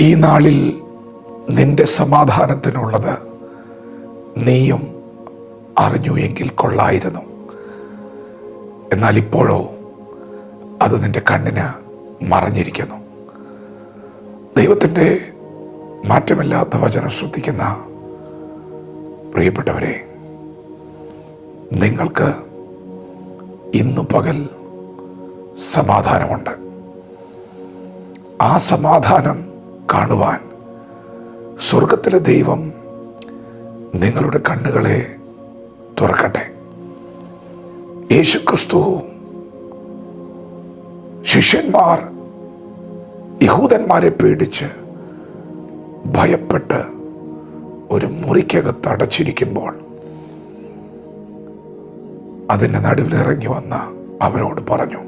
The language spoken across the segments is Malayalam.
ഈ നാളിൽ നിന്റെ സമാധാനത്തിനുള്ളത് നീയും അറിഞ്ഞു എങ്കിൽ കൊള്ളായിരുന്നു. എന്നാൽ ഇപ്പോഴോ അത് നിന്റെ കണ്ണിന് മറഞ്ഞിരിക്കുന്നു. ദൈവത്തിന്റെ മാറ്റമില്ലാത്ത വചനം ശ്രദ്ധിക്കുന്ന പ്രിയപ്പെട്ടവരെ നിങ്ങൾക്ക് ഇന്നു പകൽ സമാധാനമുണ്ട്. ആ സമാധാനം കാണുവാൻ സ്വർഗത്തിലെ ദൈവം നിങ്ങളുടെ കണ്ണുകളെ തുറക്കട്ടെ. യേശുക്രിസ്തു ശിഷ്യന്മാർ യഹൂദന്മാരെ പേടിച്ച് ഭയപ്പെട്ട് ഒരു മുറിക്കകത്ത് അടച്ചിരിക്കുമ്പോൾ അതിന്റെ നടുവിൽ ഇറങ്ങി വന്ന അവരോട് പറഞ്ഞു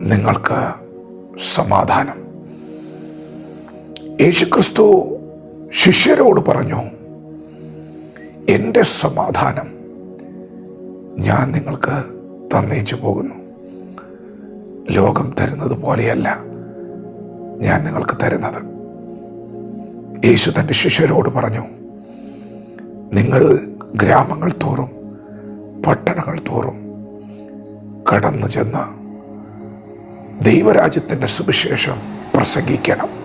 നിങ്ങൾക്ക് സമാധാനം. യേശുക്രിസ്തു ശിഷ്യരോട് പറഞ്ഞു എന്റെ സമാധാനം ഞാൻ നിങ്ങൾക്ക് തന്നേച്ചു പോകുന്നു. ലോകം തരുന്നത് പോലെയല്ല ഞാൻ നിങ്ങൾക്ക് തരുന്നത്. യേശു തന്റെ ശിഷ്യരോട് പറഞ്ഞു നിങ്ങൾ ഗ്രാമങ്ങൾ തോറും പട്ടണങ്ങൾ തോറും കടന്നു ചെന്ന് ദൈവരാജ്യത്തിന്റെ സുവിശേഷം പ്രസംഗിക്കണം.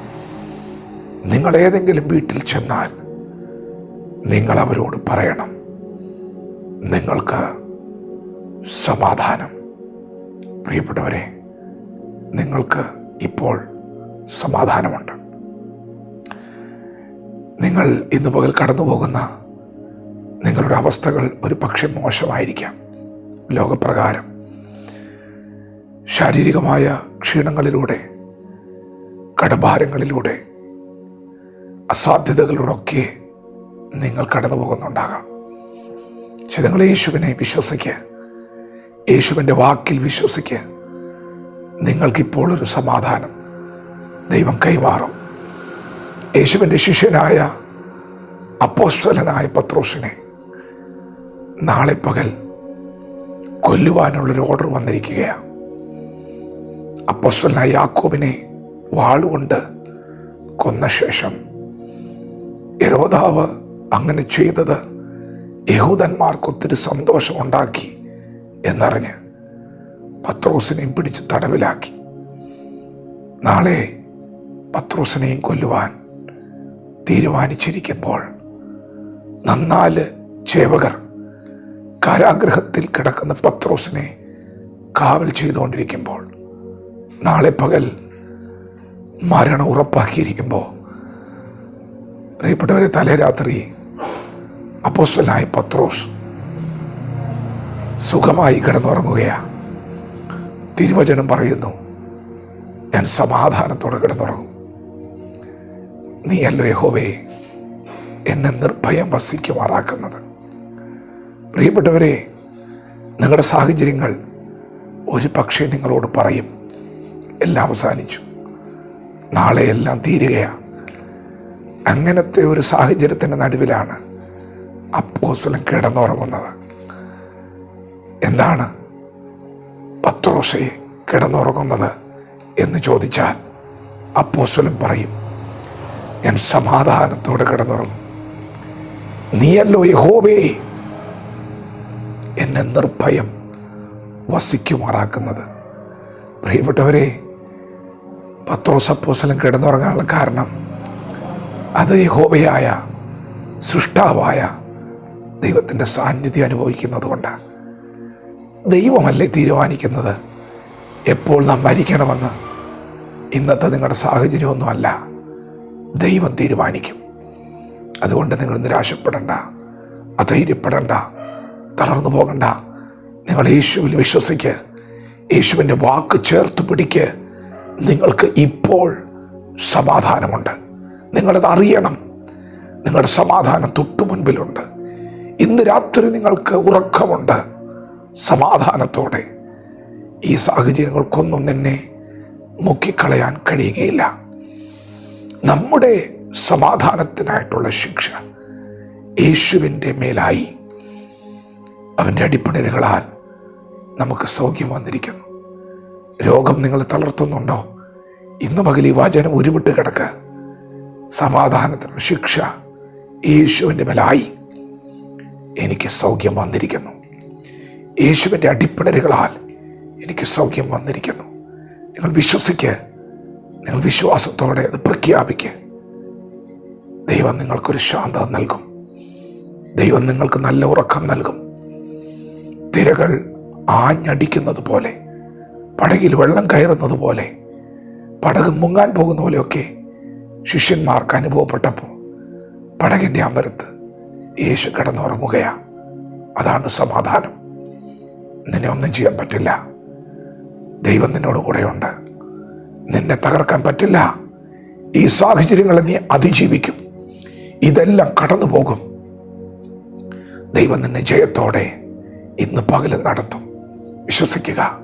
നിങ്ങൾ ഏതെങ്കിലും വീട്ടിൽ ചെന്നാൽ നിങ്ങൾ അവരോട് പറയണം. നിങ്ങൾക്ക് സമാധാനം. പ്രിയപ്പെട്ടവരെ നിങ്ങൾക്ക് ഇപ്പോൾ സമാധാനമുണ്ട്. നിങ്ങൾ ഇന്ന് പകൽ കടന്നു പോകുന്ന നിങ്ങളുടെ അവസ്ഥകൾ ഒരു പക്ഷെ മോശമായിരിക്കാം. ലോകപ്രകാരം ശാരീരികമായ ക്ഷീണങ്ങളിലൂടെ കടഭാരങ്ങളിലൂടെ അസാധ്യതകളിലൂടെയൊക്കെ നിങ്ങൾ കടന്നു പോകുന്നുണ്ടാകാം പക്ഷെ നിങ്ങൾ യേശുവിനെ വിശ്വസിക്കുക യേശുവിന്റെ വാക്കിൽ വിശ്വസിക്കുക നിങ്ങൾക്കിപ്പോൾ ഒരു സമാധാനം ദൈവം കൈമാറും. യേശുവിന്റെ ശിഷ്യനായ അപ്പോസ്തലനായ പത്രോസിനെ നാളെ പകൽ കൊല്ലുവാനുള്ളൊരു ഓർഡർ വന്നിരിക്കുകയാണ്. അപ്പോസ്തലനായ യാക്കോബിനെ വാളുകൊണ്ട് കൊന്ന ശേഷം യരോദാവ് അങ്ങനെ ചെയ്തത് യഹൂദന്മാർക്ക് ഒത്തിരി സന്തോഷമുണ്ടാക്കി എന്നറിഞ്ഞ് പത്രോസിനെയും പിടിച്ച് തടവിലാക്കി. നാളെ പത്രോസിനെയും കൊല്ലുവാൻ തീരുമാനിച്ചിരിക്കുമ്പോൾ നന്നാൽ ചേവകർ കാരാഗ്രഹത്തിൽ കിടക്കുന്ന പത്രോസിനെ കാവൽ ചെയ്തുകൊണ്ടിരിക്കുമ്പോൾ നാളെ പകൽ മരണം ഉറപ്പാക്കിയിരിക്കുമ്പോൾ പ്രിയപ്പെട്ടവരെ തലേ രാത്രി അപ്പോസ്റ്റലായ പത്രോസ് സുഖമായി കിടന്നുറങ്ങുകയാണ് തിരുവചനം പറയുന്നു ഞാൻ സമാധാനത്തോടെ കിടന്നുറങ്ങും. നീയല്ലോ യഹോവേ എന്നെ നിർഭയം വസിക്കുമാറാക്കുന്നത്. പ്രിയപ്പെട്ടവരെ നിങ്ങളുടെ സാഹചര്യങ്ങൾ ഒരു പക്ഷേ നിങ്ങളോട് പറയും. എല്ലാം അവസാനിച്ചു. നാളെ എല്ലാം തീരുകയാണ് അങ്ങനത്തെ ഒരു സാഹചര്യത്തിന്റെ നടുവിലാണ് അപ്പോസ്വലം കിടന്നുറങ്ങുന്നത്. എന്താണ് പത്രോസെ കിടന്നുറങ്ങുന്നത് എന്ന് ചോദിച്ചാൽ അപ്പോസ്വലം പറയും ഞാൻ സമാധാനത്തോടെ കിടന്നുറങ്ങും. നീയല്ലോ യഹോവേ എന്നെ നിർഭയം വസിക്കുമാറാക്കുന്നത്. പ്രിയപ്പെട്ടവരെ പത്രോസ് അപ്പോസ്തലൻ കിടന്നുറങ്ങാനുള്ള കാരണം അത് ഹോബയായ സൃഷ്ടാവായ ദൈവത്തിന്റെ സാന്നിധ്യം അനുഭവിക്കുന്നത് കൊണ്ടാണ് ദൈവമല്ലേ തീരുമാനിക്കുന്നത്? എപ്പോൾ നാം മരിക്കണമെന്ന്? ഇന്നത്തെ നിങ്ങളുടെ സാഹചര്യമൊന്നുമല്ല. ദൈവം തീരുമാനിക്കും. അതുകൊണ്ട് നിങ്ങൾ നിരാശപ്പെടണ്ട അധൈര്യപ്പെടണ്ട തളർന്നു പോകണ്ട. നിങ്ങൾ യേശുവിൽ വിശ്വസിക്ക് യേശുവിന്റെ വാക്ക് ചേർത്ത് പിടിക്ക്. നിങ്ങൾക്ക് ഇപ്പോൾ സമാധാനമുണ്ട്. നിങ്ങളത് അറിയണം. നിങ്ങളുടെ സമാധാനം തൊട്ടു മുൻപിലുണ്ട്. ഇന്ന് രാത്രി നിങ്ങൾക്ക് ഉറക്കമുണ്ട്. സമാധാനത്തോടെ ഈ സാഹചര്യങ്ങൾക്കൊന്നും നിന്നെ മുക്കിക്കളയാൻ കഴിയുകയില്ല. നമ്മുടെ സമാധാനത്തിനായിട്ടുള്ള ശിക്ഷ യേശുവിന്റെ മേലായി അവന്റെ അടിപ്പണികളാൽ നമുക്ക് സൗഖ്യം വന്നിരിക്കുന്നു. രോഗം നിങ്ങൾ തളർത്തുന്നുണ്ടോ? ഇന്ന് പകൽ ഈ വാചനം ഉരുവിട്ട് കിടക്ക. സമാധാനത്തിനുള്ള ശിക്ഷ യേശുവിന്റെ മേലായി എനിക്ക് സൗഖ്യം വന്നിരിക്കുന്നു. യേശുവിന്റെ അടിപ്പിണരുകളാൽ എനിക്ക് സൗഖ്യം വന്നിരിക്കുന്നു. നിങ്ങൾ വിശ്വസിക്ക് നിങ്ങൾ വിശ്വാസത്തോടെ അത് പ്രഖ്യാപിക്ക്. ദൈവം നിങ്ങൾക്കൊരു ശാന്തത നൽകും. ദൈവം നിങ്ങൾക്ക് നല്ല ഉറക്കം നൽകും. തിരകൾ ആഞ്ഞടിക്കുന്നത് പോലെ പടകിൽ വെള്ളം കയറുന്നത് പോലെ പടക് മുങ്ങാൻ പോകുന്ന പോലെയൊക്കെ ശിഷ്യന്മാർക്ക് അനുഭവപ്പെട്ടപ്പോൾ പടകിന്റെ അമ്പരത്ത് യേശു കിടന്നുറങ്ങുകയാ. അതാണ് സമാധാനം. നിന്നെ ഒന്നും ചെയ്യാൻ പറ്റില്ല. ദൈവം നിന്നോട് കൂടെയുണ്ട്. നിന്നെ തകർക്കാൻ പറ്റില്ല. ഈ സാഹചര്യങ്ങളെ നീ അതിജീവിക്കും. ഇതെല്ലാം കടന്നു പോകും. ദൈവം നിന്നെ ജയത്തോടെ ഇന്ന് പകൽ നടത്തും. വിശ്വസിക്കുക.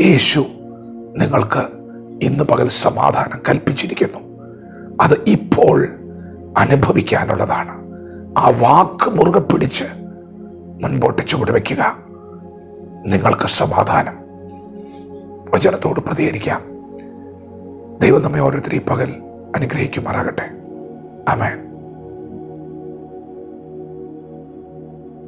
യേശു നിങ്ങൾക്ക് ഇന്ന് പകൽ സമാധാനം കൽപ്പിച്ചിരിക്കുന്നു. അത് ഇപ്പോൾ അനുഭവിക്കാനുള്ളതാണ്. ആ വാക്ക് മുറുകെ പിടിച്ച് മുൻപോട്ട് ചുവട് വയ്ക്കുക നിങ്ങൾക്ക് സമാധാനം. വചനത്തോട് പ്രതികരിക്കാം. ദൈവം നമ്മെ ഓരോരുത്തരും ഈ പകൽ അനുഗ്രഹിക്കുമാറാകട്ടെ. ആമേൻ.